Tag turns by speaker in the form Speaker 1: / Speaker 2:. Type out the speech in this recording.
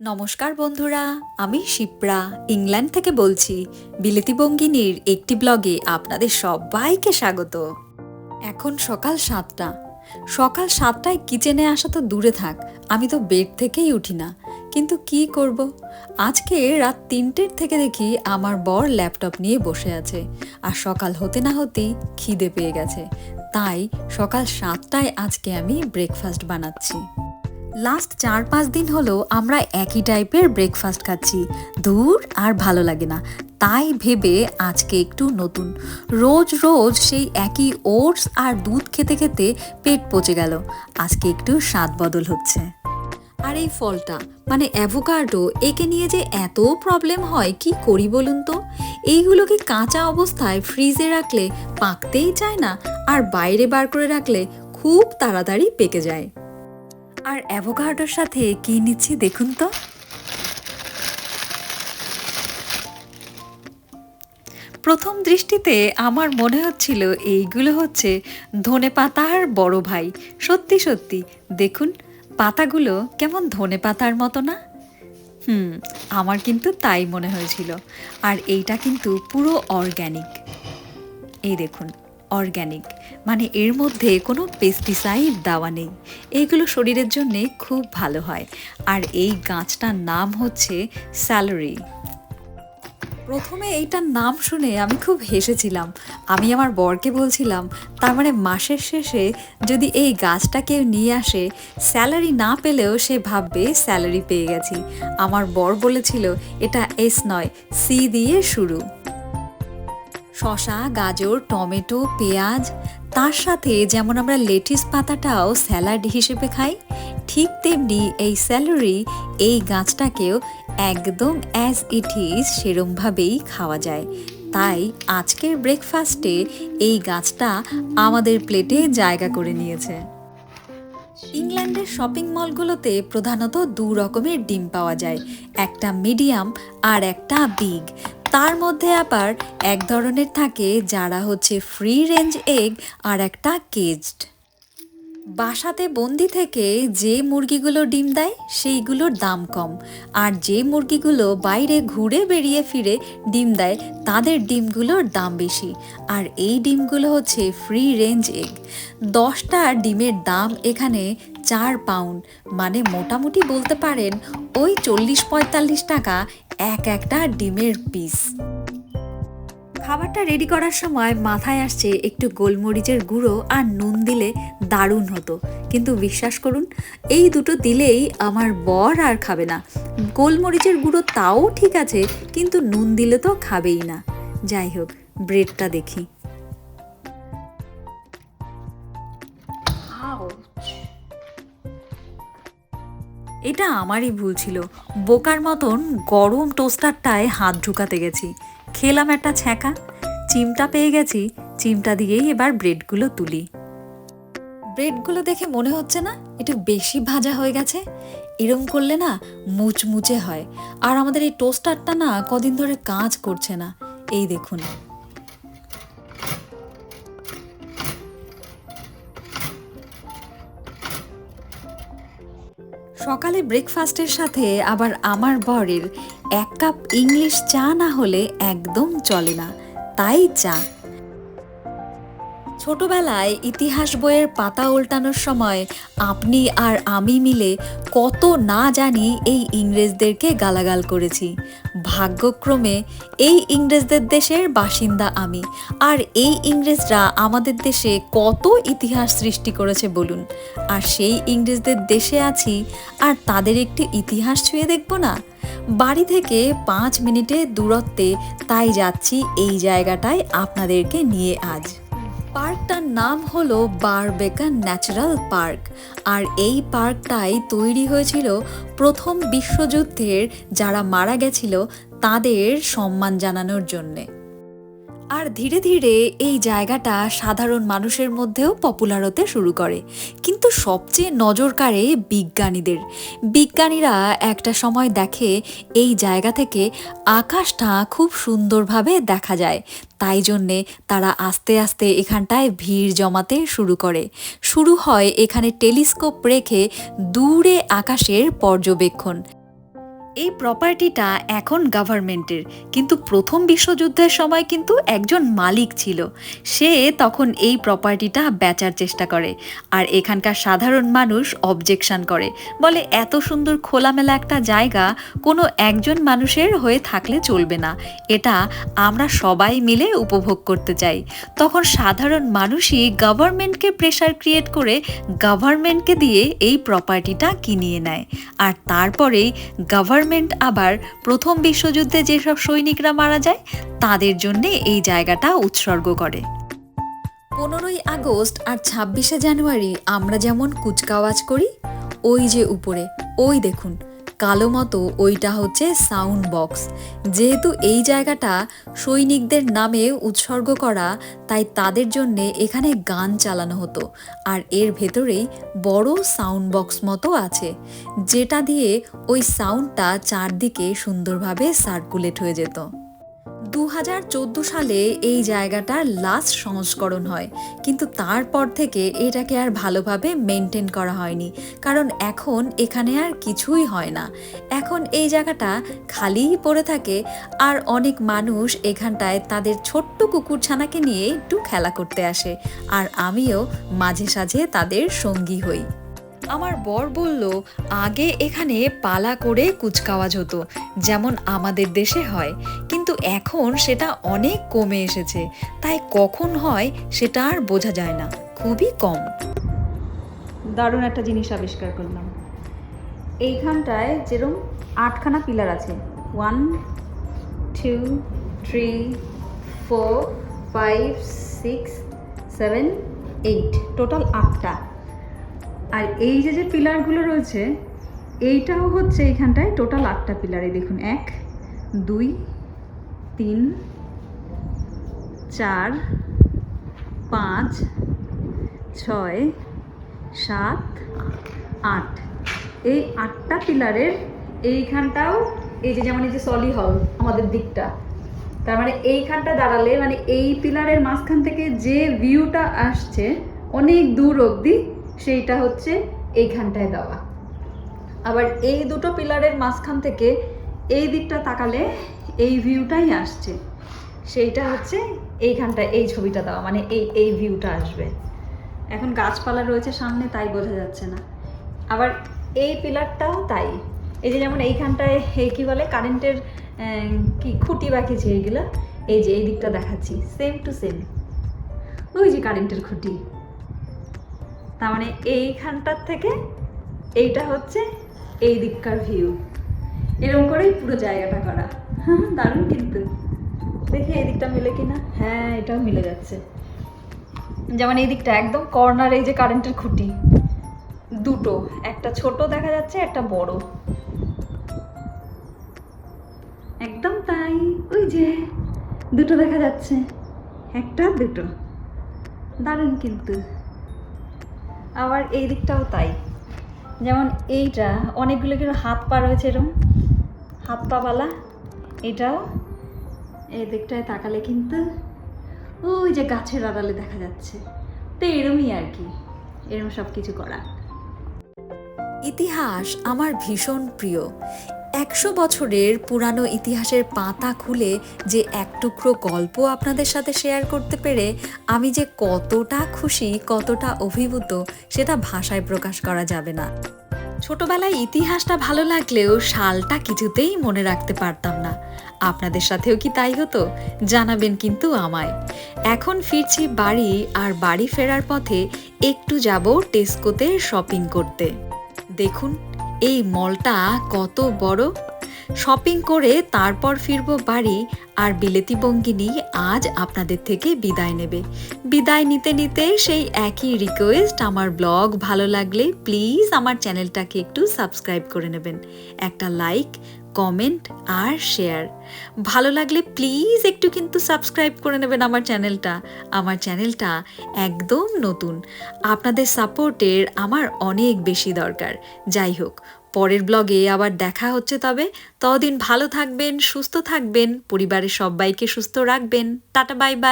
Speaker 1: নমস্কার বন্ধুরা, আমি শিপ্রা, ইংল্যান্ড থেকে বলছি। বিলেতি বঙ্গিনীর একটি ব্লগে আপনাদের সবাইকে স্বাগত। এখন সকাল সাতটা। সকাল সাতটায় কিচেনে আসা তো দূরে থাক, আমি তো বেড থেকেই উঠি না। কিন্তু কি করব? আজকে রাত তিনটের থেকে দেখি আমার বর ল্যাপটপ নিয়ে বসে আছে, আর সকাল হতে না হতেই খিদে পেয়ে গেছে। তাই সকাল সাতটায় আজকে আমি ব্রেকফাস্ট বানাচ্ছি। লাস্ট চার পাঁচ দিন হলো আমরা একই টাইপের ব্রেকফাস্ট খাচ্ছি। দূর আর ভালো লাগে না। তাই ভেবে আজকে একটু নতুন। রোজ রোজ সেই একই ওটস আর দুধ খেতে খেতে পেট পচে গেল। আজকে একটু স্বাদ বদল হচ্ছে। আর এই ফলটা মানে অ্যাভোকাডো একে নিয়ে যে এত প্রবলেম হয়, কি করি বলুন তো? এইগুলোকে কাঁচা অবস্থায় ফ্রিজে রাখলে পাকতেই চায় না? আর বাইরে বার করে রাখলে খুব তাড়াতাড়ি পেকে যায়। আর অ্যাভোকাডোর সাথে কি নিচ্ছি দেখুন তো। প্রথম দৃষ্টিতে আমার মনে হচ্ছিল এইগুলো হচ্ছে ধনে পাতার বড় ভাই। সত্যি সত্যি, দেখুন, পাতাগুলো কেমন ধনে পাতার মতো না? হুম, আমার কিন্তু তাই মনে হয়েছিল। আর এইটা কিন্তু পুরো অর্গ্যানিক। এই দেখুন অর্গ্যানিক। মানে এর মধ্যে কোনো পেস্টিসাইড দেওয়া নেই। এইগুলো শরীরের জন্য খুব ভালো হয়। আর এই গাছটার নাম হচ্ছে স্যালারি। প্রথমে এইটার নাম শুনে আমি খুব হেসেছিলাম। আমি আমার বরকে বলছিলাম, তার মানে মাসের শেষে যদি এই গাছটা কেউ নিয়ে আসে, স্যালারি না পেলেও সে ভাববে স্যালারি পেয়ে গেছি। আমার বর বলেছিল, এটা এস নয়, সি দিয়ে শুরু। শশা গাজর, টমেটো, পেঁয়াজ, তার সাথে যেমন আমরা লেটিস পাতাটাও স্যালাড হিসেবে খাই, ঠিক তেমনি এই স্যালারি এই গাছটাকেও একদম অ্যাজ ইট ইজ সেরমভাবেই খাওয়া যায়। তাই আজকের ব্রেকফাস্টে এই গাছটা আমাদের প্লেটে জায়গা করে নিয়েছে। ইংল্যান্ডের শপিং মলগুলোতে প্রধানত দু রকমের ডিম পাওয়া যায়, একটা মিডিয়াম আর একটা বিগ তার মধ্যে আবার এক ধরনের থাকে যারা হচ্ছে ফ্রি রেঞ্জ এগ আর একটা কেজড বাসাতে বন্দি থেকে যে মুরগিগুলো ডিম দেয় সেইগুলোর দাম কম। আর যে মুরগিগুলো বাইরে ঘুরে বেরিয়ে ফিরে ডিম দেয়, তাদের ডিমগুলোর দাম বেশি। আর এই ডিমগুলো হচ্ছে ফ্রি রেঞ্জ এগ দশটা ডিমের দাম এখানে চার পাউন্ড মানে মোটামুটি বলতে পারেন ওই চল্লিশ পঁয়তাল্লিশ টাকা এক একটা ডিমের পিস খাবারটা রেডি করার সময় মাথায় আসছে একটু গোলমরিচের গুঁড়ো আর নুন দিলে দারুণ হতো। কিন্তু বিশ্বাস করুন, এই দুটো দিলেই আমার বর আর খাবে না। গোলমরিচের গুঁড়ো তাও ঠিক আছে, কিন্তু নুন দিলে তো খাবেই না। যাই হোক ব্রেডটা দেখি। এটা আমারই ভুল ছিল। বোকার মতন গরম টোস্টারটায় হাত ঢুকাতে গেছি। খেলাম একটা ছ্যাঁকা। চিমটা পেয়ে গেছি। চিমটা দিয়েই এবার ব্রেডগুলো তুলি। ব্রেডগুলো দেখে মনে হচ্ছে না একটু বেশি ভাজা হয়ে গেছে। এরম করলে না মুচমুচে হয়। আর আমাদের এই টোস্টারটা না কদিন ধরে কাজ করছে না। এই দেখুন। সকালে ব্রেকফাস্টের সাথে আবার আমার বরের এক কাপ ইংলিশ চা না হলে একদম চলে না। তাই চা। ছোটবেলায় ইতিহাস বইয়ের পাতা উল্টানোর সময় আপনি আর আমি মিলে কত না জানি এই ইংরেজদেরকে গালাগাল করেছি। ভাগ্যক্রমে এই ইংরেজদের দেশের বাসিন্দা আমি। আর এই ইংরেজরা আমাদের দেশে কত ইতিহাস সৃষ্টি করেছে বলুন। আর সেই ইংরেজদের দেশে আছি আর তাদের একটি ইতিহাস ছুঁয়ে দেখব না? বাড়ি থেকে পাঁচ মিনিটের দূরত্বে তাই যাচ্ছি এই জায়গাটায় আপনাদেরকে নিয়ে আজ। পার্কটার নাম হলো বারবেকান ন্যাচারাল পার্ক। আর এই পার্কটাই তৈরি হয়েছিল প্রথম বিশ্বযুদ্ধের যারা মারা গেছিল তাদের সম্মান জানানোর জন্যে। আর ধীরে ধীরে এই জায়গাটা সাধারণ মানুষের মধ্যেও পপুলার হতে শুরু করে। কিন্তু সবচেয়ে নজর কাড়ে বিজ্ঞানীদের। বিজ্ঞানীরা একটা সময় দেখে এই জায়গা থেকে আকাশটা খুব সুন্দরভাবে দেখা যায়। তাই জন্যে তারা আস্তে আস্তে এখানটায় ভিড় জমাতে শুরু করে। শুরু হয় এখানে টেলিস্কোপ রেখে দূরে আকাশের পর্যবেক্ষণ। এই প্রপার্টিটা এখন গভর্নমেন্টের কিন্তু প্রথম বিশ্বযুদ্ধের সময় কিন্তু একজন মালিক ছিল। সে তখন এই প্রপার্টিটা বেচার চেষ্টা করে। আর এখানকার সাধারণ মানুষ অবজেকশন করে। বলে, এত সুন্দর খোলামেলা একটা জায়গা কোনো একজন মানুষের হয়ে থাকলে চলবে না। এটা আমরা সবাই মিলে উপভোগ করতে চাই। তখন সাধারণ মানুষই গভর্নমেন্টকে প্রেশার ক্রিয়েট করে গভর্নমেন্টকে দিয়ে এই প্রপার্টিটা কিনিয়ে নেয়। আর তারপরেই গভর্নমেন্ট আবার প্রথম বিশ্বযুদ্ধে যেসব সৈনিকরা মারা যায়, তাদের জন্য এই জায়গাটা উৎসর্গ করে। পনেরোই আগস্ট আর ছাব্বিশে জানুয়ারি আমরা যেমন কুচকাওয়াজ করি, ওই যে উপরে, ওই দেখুন কালো মতো ওইটা হচ্ছে সাউন্ড বক্স। যেহেতু এই জায়গাটা সৈনিকদের নামে উৎসর্গ করা, তাই তাদের জন্যে এখানে গান চালানো হতো। আর এর ভেতরেই বড় সাউন্ড বক্স মতো আছে, যেটা দিয়ে ওই সাউন্ডটা চারদিকে সুন্দরভাবে সার্কুলেট হয়ে যেত। দু হাজার চোদ্দ সালে এই জায়গাটার লাস্ট সংস্করণ হয়। কিন্তু তারপর থেকে এটাকে আর ভালোভাবে মেনটেন করা হয়নি। কারণ এখন এখানে আর কিছুই হয় না। এখন এই জায়গাটা খালিই পড়ে থাকে আর অনেক মানুষ এখানটায় তাদের ছোট্ট কুকুরছানাকে নিয়ে একটু খেলা করতে আসে। আর আমিও মাঝে সাঝে তাদের সঙ্গী হই। আমার বর বলল, আগে এখানে পালা করে কুচকাওয়াজ হতো, যেমন আমাদের দেশে হয়। কিন্তু এখন সেটা অনেক কমে এসেছে। তাই কখন হয় সেটা আর বোঝা যায় না। খুবই কম।
Speaker 2: দারুণ একটা জিনিস আবিষ্কার করলাম। এইখানটায় যেরকম আটখানা পিলার আছে। One two three four five six seven eight total আটটা। আর এই যে যে পিলারগুলো রয়েছে, এইটাও হচ্ছে এইখানটায় টোটাল আটটা পিলারে দেখুন, এক, দুই তিন, চার, পাঁচ, ছয়, সাত, আট। এই আটটা পিলারের এইখানটাও এই যে যেমন এই যে সলি হল, আমাদের দিকটা। তার মানে এইখানটা দাঁড়ালে মানে এই পিলারের মাঝখান থেকে যে ভিউটা আসছে, অনেক দূর অবধি সেইটা হচ্ছে এইখানটায় দেওয়া। আবার এই দুটো পিলারের মাঝখান থেকে এই দিকটা তাকালে এই ভিউটাই আসছে। সেইটা হচ্ছে এইখানটা এই ছবিটা দেওয়া মানে এই এই ভিউটা আসবে। এখন গাছপালা রয়েছে সামনে, তাই বোঝা যাচ্ছে না। আবার এই পিলারটাও তাই। এই যে যেমন এইখানটায় এই কী বলে কারেন্টের কি খুঁটি বা কিছু এইগুলো, এই যে এই দিকটা দেখাচ্ছি সেম টু সেম ওই যে কারেন্টের খুঁটি। তার মানে এইখানটার থেকে এইটা হচ্ছে এই দিককার ভিউ এরকম করেই পুরো জায়গাটা করা। দারুণ কিন্তু। দেখি এই দিকটা মিলে কিনা। হ্যাঁ এটাও মিলে যাচ্ছে। যেমন এই দিকটা একদম কর্নার এই যে কারেন্টের খুঁটি। দুটো একটা ছোট দেখা যাচ্ছে একটা বড়। একদম তাই ওই যে দুটো দেখা যাচ্ছে। একটা দুটো। দারুণ কিন্তু। আবার এই দিকটাও তাই। যেমন এইটা অনেকগুলো কিন্তু হাত পা রয়েছে এরকম হাত পাওয়ালা এটাও এই দিকটায় তাকালে কিন্তু ওই যে গাছের আড়ালে দেখা যাচ্ছে। তো এরমই আর কি, এরম সব কিছু করা।
Speaker 1: ইতিহাস আমার ভীষণ প্রিয়। একশো বছরের পুরানো ইতিহাসের পাতা খুলে যে এক টুকরো গল্প আপনাদের সাথে শেয়ার করতে পেরে আমি যে কতটা খুশি, কতটা অভিভূত, সেটা ভাষায় প্রকাশ করা যাবে না। ছোটবেলায় ইতিহাসটা ভালো লাগলেও সালটা কিছুতেই মনে রাখতে পারতাম আপনাদের সাথেও কি তাই হতো? জানাবেন কিন্তু আমায়। এখন ফিরছি বাড়ি আর বাড়ি ফেরার পথে একটু যাব টেস্কোতে শপিং করতে। দেখুন, এই মলটা কত বড়। শপিং করে তারপর ফিরবো বাড়ি আর বিলেতি বঙ্গিনী আজ আপনাদের থেকে বিদায় নেবে। বিদায় নিতে নিতে সেই একই রিকোয়েস্ট আমার ব্লগ ভালো লাগলে প্লিজ আমার চ্যানেলটাকে একটু সাবস্ক্রাইব করে নেবেন। একটা লাইক কমেন্ট আর শেয়ার ভালো লাগলে প্লিজ একটু কিন্তু সাবস্ক্রাইব করে নেবেন আমার চ্যানেলটা আমার চ্যানেলটা একদম নতুন। আপনাদের সাপোর্টের আমার অনেক বেশি দরকার। যাই হোক, পরের ব্লগে আবার দেখা হচ্ছে তবে। ততদিন ভালো থাকবেন, সুস্থ থাকবেন, পরিবারের সবাইকে সুস্থ রাখবেন। Tata bye bye